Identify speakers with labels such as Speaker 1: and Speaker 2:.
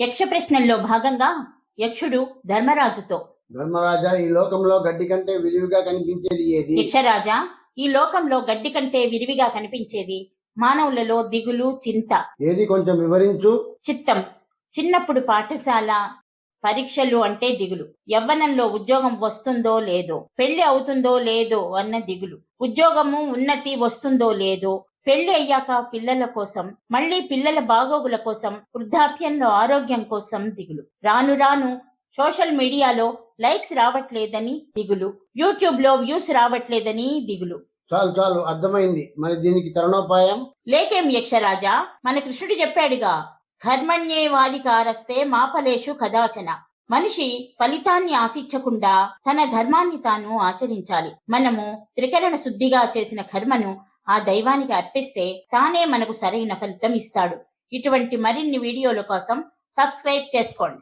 Speaker 1: యక్ష ప్రశ్నల్లో భాగంగా యక్షుడు ధర్మరాజుతో.
Speaker 2: ధర్మరాజా ఈ లోకంలో గడ్డి కంటే విరివిగా కనిపించేది ఏది?
Speaker 1: యక్షరాజా ఈ లోకంలో గడ్డి కంటే విరివిగా కనిపించేది మానవులలో దిగులు చింత.
Speaker 2: ఏది కొంచెం వివరించు.
Speaker 1: చిత్తం. చిన్నప్పుడు పాఠశాల పరీక్షలు అంటే దిగులు. యవ్వనంలో ఉద్యోగం వస్తుందో లేదో పెళ్ళి అవుతుందో లేదో అన్న దిగులు. ఉద్యోగము ఉన్నతి వస్తుందో లేదో పెళ్ళి అయ్యాక పిల్లల కోసం మళ్ళీ పిల్లల బాగోగుల కోసం వృద్ధాప్యంలో ఆరోగ్యం కోసం దిగులు. రాను రాను సోషల్ మీడియాలో లైక్స్ రావట్లేదని దిగులు. యూట్యూబ్లో వ్యూస్ రావట్లేదని దిగులు.
Speaker 2: చాలు చాలు అర్థమైంది. మరి దీనికి తరుణోపాయం?
Speaker 1: లేకేం యక్షరాజా? మన కృష్ణుడు చెప్పాడుగా కర్మణ్యేవాధికారస్తే మా ఫలేషు కదాచన. మనిషి ఫలితాన్ని ఆశించకుండా తన ధర్మాన్ని తాను ఆచరించాలి. మనము త్రికరణ శుద్ధిగా చేసిన కర్మను ఆ దైవానికి అర్పిస్తే తానే మనకు సరైన ఫలితం ఇస్తాడు. ఇటువంటి మరిన్ని వీడియోల కోసం సబ్స్క్రైబ్ చేసుకోండి.